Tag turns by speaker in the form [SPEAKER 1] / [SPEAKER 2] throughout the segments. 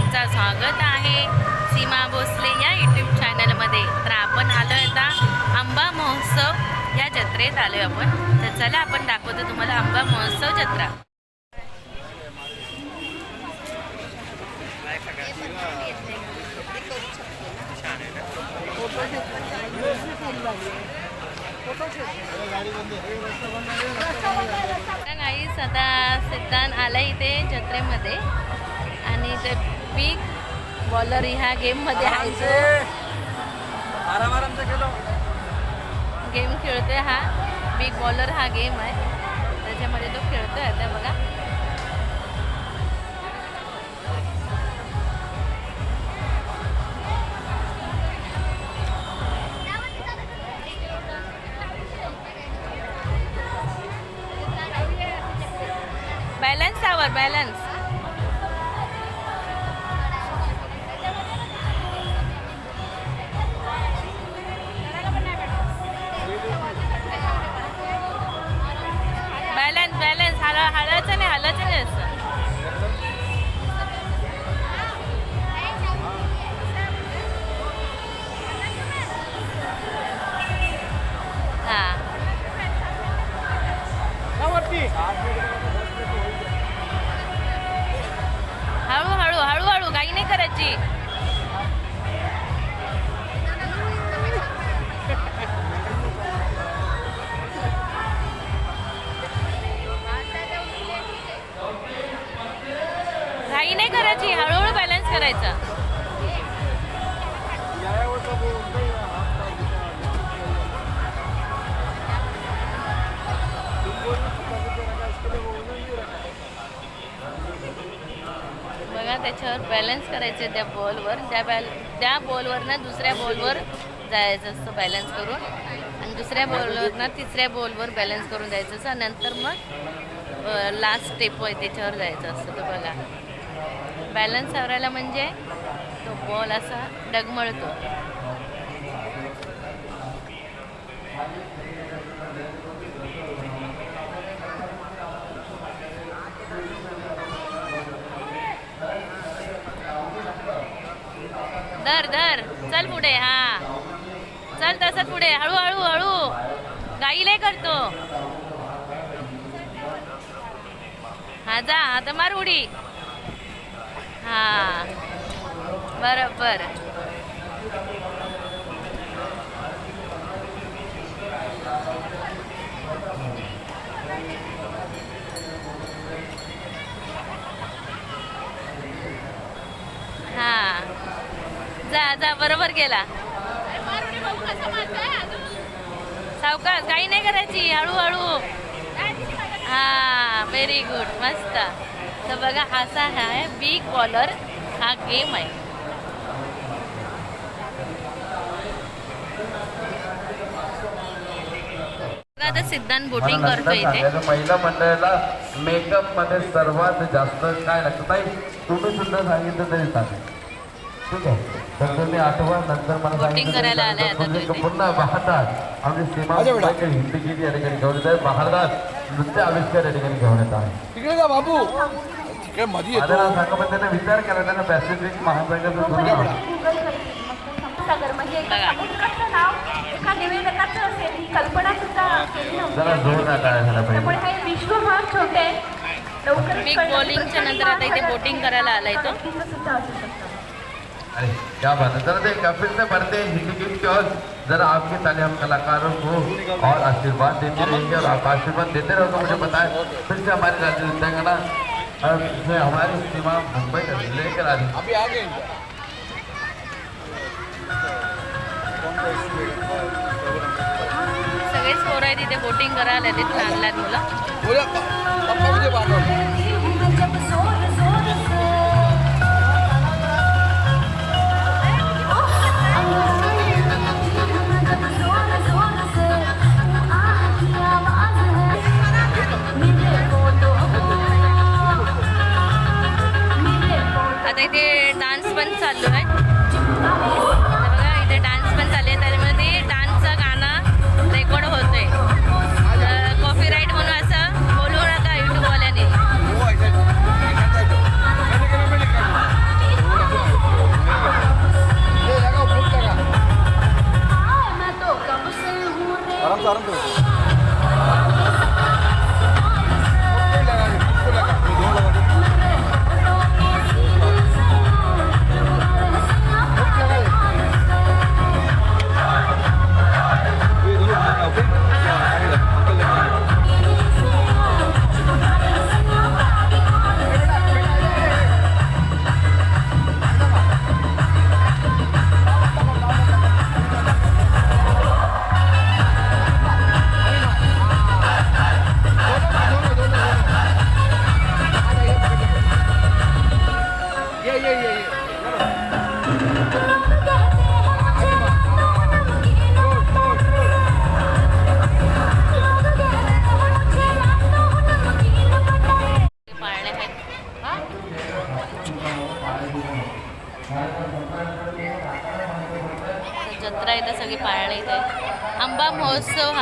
[SPEAKER 1] तुमचं स्वागत आहे सीमा भोसले या यूट्यूब चॅनलमध्ये तर आपण आलो आता आंबा महोत्सव या जत्रेत आलो आपण. तर चला आपण दाखवतो तुम्हाला आंबा महोत्सव जत्रा. आता सिद्धांत आला इथे जत्रेमध्ये. आणि ते बिग बॉलर ह्या गेममध्ये आहे. गेम खेळतोय हा. बिग बॉलर हा गेम आहे. त्याच्यामध्ये तो खेळतोय आता बघा. बॅलन्स आवर बॅलन्स घाई नाही करायची हळूहळू बॅलन्स करायचा. बघा त्याच्यावर बॅलन्स करायचं त्या बॉलवर त्या बॅल त्या बॉलवरनं दुसऱ्या बॉलवर जायचं असतं बॅलन्स करून. आणि दुसऱ्या बॉलवरनं तिसऱ्या बॉलवर बॅलन्स करून जायचं असं नंतर मग लास्ट स्टेप त्याच्यावर जायचं असतं. तो बघा. बॅलन्स सावरायला म्हणजे तो बॉल असा डगमळतो. धर धर. चल पुढे हा. चल तसं पुढे. हळू हळू हळू. गाई करतो. हा जा. आता मार उडी हा बरोबर. हां. जा जा बरोबर गेला सावकाश काही नाही करायची हळूहळू. हा व्हेरी गुड मस्त. तर बघा असा आहे बिग बॉलर हा गेम आहे. आता सिद्धांत बोटिंग करतो इथे.
[SPEAKER 2] महिला मंडळाला मेकअपमध्ये सर्वात जास्त काय लागतं? ताई तुम्ही सुद्धा सांगितलं तरी चालेल. ठीक आहे. तर तुम्ही आठवा नंतर मला
[SPEAKER 1] करायला. आलाय आता
[SPEAKER 2] भारतात आमची सीमा. मुंबईकर हिंदी गीत या ठिकाणी घेऊन येत आहे भारतात नृत्य आविष्कार या ठिकाणी घेऊन येत आहे
[SPEAKER 3] तिकडे जा बाबू.
[SPEAKER 2] विचार केला त्यांना पॅसिफिक
[SPEAKER 4] म्हणजे एका
[SPEAKER 1] बघा.
[SPEAKER 4] असेल ही कल्पना सुद्धा केली नव्हती. त्यामुळे हे विश्व फार छोटे आहे लवकरच
[SPEAKER 1] बिग बॉलिंगच्या नंतर आता इथे बोटिंग करायला आलाय तो.
[SPEAKER 4] व्यक्तीचं सुद्धा असू शकतं.
[SPEAKER 2] अरे क्या बात है. जरा देख कपिल से बढ़ते हैं हिंदी जरा आपकी ताली हम कलाकारों को और आशीर्वाद देते रहेंगे और आप आशीर्वाद देते रहो तो मुझे बताएं फिर से हमारी राज्य और हमारी सीमा मुंबई लेकर आ रही
[SPEAKER 1] सगळेच पोरं आहेत इथे बोटिंग करायला येते लहान लहान मुलं.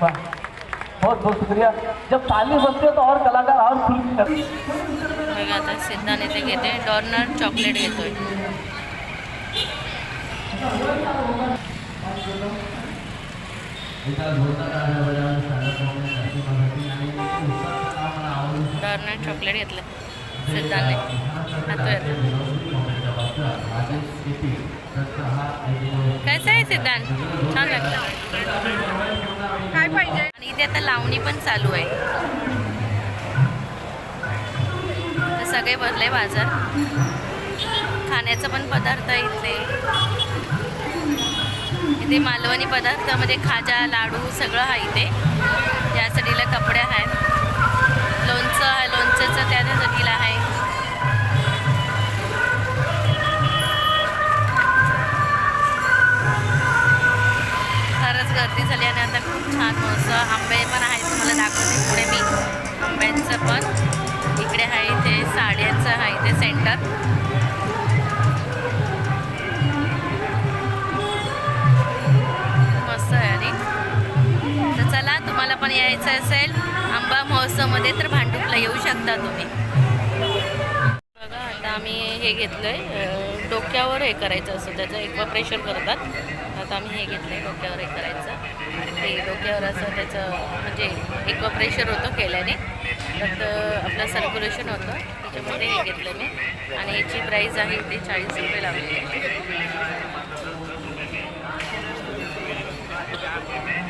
[SPEAKER 5] बहुत बहुत शुक्रिया। जब ताली बजती है तो और कलाकार और खुल करते हैं।
[SPEAKER 1] आता सिद्धाने ते घेते डॉर्नर चॉकलेट घेतोय. डॉर्नर चॉकलेट घेतलं सिद्धांतने आता कसं आहे सिद्धांत? छान लागतं
[SPEAKER 4] काय पाहिजे?
[SPEAKER 1] आणि इथे आता लावणी पण चालू आहे. तर सगळे बसले बाजार. खाण्याचा पण पदार्थ आहे इथे. इथे मालवणी पदार्थामध्ये खाजा लाडू सगळं आहे इथे. या कपडे आहेत. लोणचं आहे लोणच्याचं त्या साईडला आहे. गर्दी झाली आणि आता खूप छान मस्त आंबे पण आहेत तुम्हाला दाखवते पुढे मी आंब्यांचं पण. इकडे आहे इथे साड्यांचं आहे इथे सेंटर मस्त आहे आणि. तर चला तुम्हाला पण यायचं असेल आंबा महोत्सवमध्ये तर भांडूपला येऊ शकता तुम्ही. बघा आता आम्ही हे घेतलं आहे डोक्यावर हे करायचं असं त्याचं एक प्रेशर करतात. आता आम्ही हे घेतलं आहे डोक्यावर हे करायचं. ते डोक्यावर असं त्याचं म्हणजे एक प्रेशर होतं केल्याने. तर आपलं सर्क्युलेशन होतं. त्याच्यामध्ये हे घेतलं मी. आणि याची प्राईस आहे ते चाळीस रुपये लावलेली आहे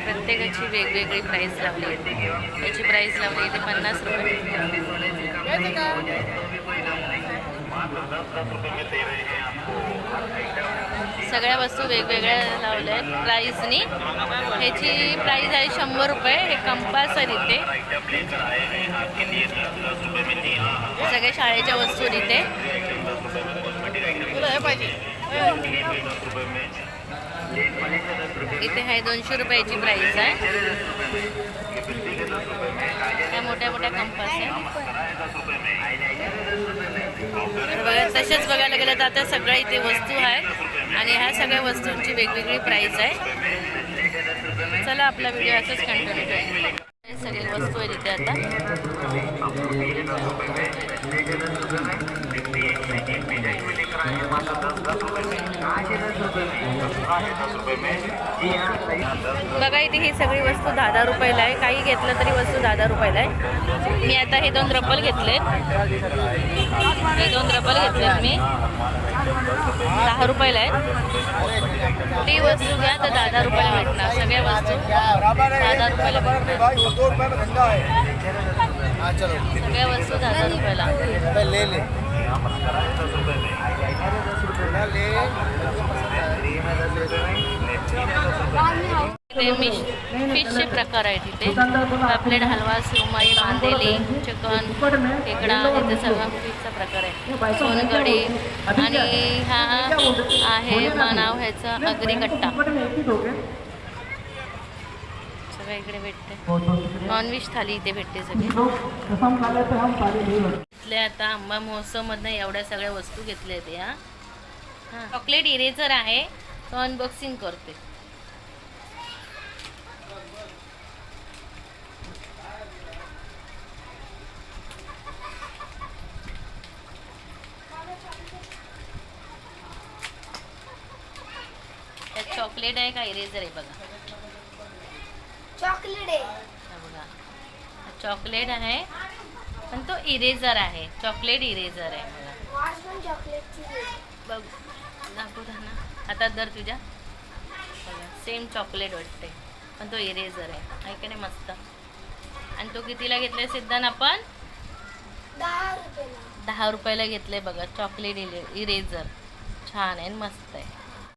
[SPEAKER 1] प्रत्येकाची वेगवेगळी प्राईस लावली आहे याची प्राईस लावली आहे ते पन्नास रुपये. सगळ्या वस्तू वेगवेगळ्या लावल्या आहेत प्राईजनी ह्याची प्राईज आहे शंभर रुपये. हे कंपास आहे इथे सगळ्या शाळेच्या वस्तू तिथे. इथे इथे आहे दोनशे रुपयाची प्राईज आहे. त्या मोठ्या मोठ्या कंपास आहे तसेच बघायला गेलं तर आता सगळ्या इथे वस्तू आहे. आणि ह्या सगळ्या वस्तूंची वेगवेगळी प्राईस आहे. चला आपला व्हिडिओ असंच कंटिन्यू करू. सगळी वस्तू आहे तिथे आता. बघा इथे ही सगळी वस्तू दहा दहा रुपयाला आहे. काही घेतलं तरी वस्तू दहा दहा रुपयाला आहे. मी आता हे दोन रब्बल घेतलेत. हे दोन रब्बल घेतलेत मी. दहा रुपयाला आहेत. ती वस्तू घ्या तर दहा दहा रुपयाला भेटणार. सगळ्या वस्तू दहा दहा रुपयाला भेटणार. सगळ्या वस्तू दहा दहा रुपयाला.
[SPEAKER 3] ले ले
[SPEAKER 1] मिश फिशचे प्रकार आहेत इथे. पापलेट हलवा सुरमई मांदेली चिकन खेकडा इथे सगळा फिशचा प्रकार आहे सोनगडी आणि हा आहे नाव ह्याचं अगरी कट्टा सगळं इकडे भेटते. नॉनव्हेज थाली इथे भेटते सगळी. इथले आता आंबा महोत्सवमधनं एवढ्या सगळ्या वस्तू घेतल्या आहेत या. चॉकलेट इरेजर आहे. तो अनबॉक्सिंग करते. चॉकलेट आहे का इरेझर आहे बघा.
[SPEAKER 4] चॉकलेट आहे.
[SPEAKER 1] बघा. चॉकलेट आहे पण तो इरेझर आहे. चॉकलेट इरेझर आहे बघा.
[SPEAKER 4] वास पण चॉकलेटची
[SPEAKER 1] बघ दाखवू ना. आता दर तुझ्या. सेम चॉकलेट वाटते पण तो इरेझर आहे. आहे का नाही मस्त? आणि तो कितीला घेतलाय सिद्धांत आपण? दहा रुपयाला. घेतलंय बघा चॉकलेट इले इरेझर छान आहे आणि मस्त आहे.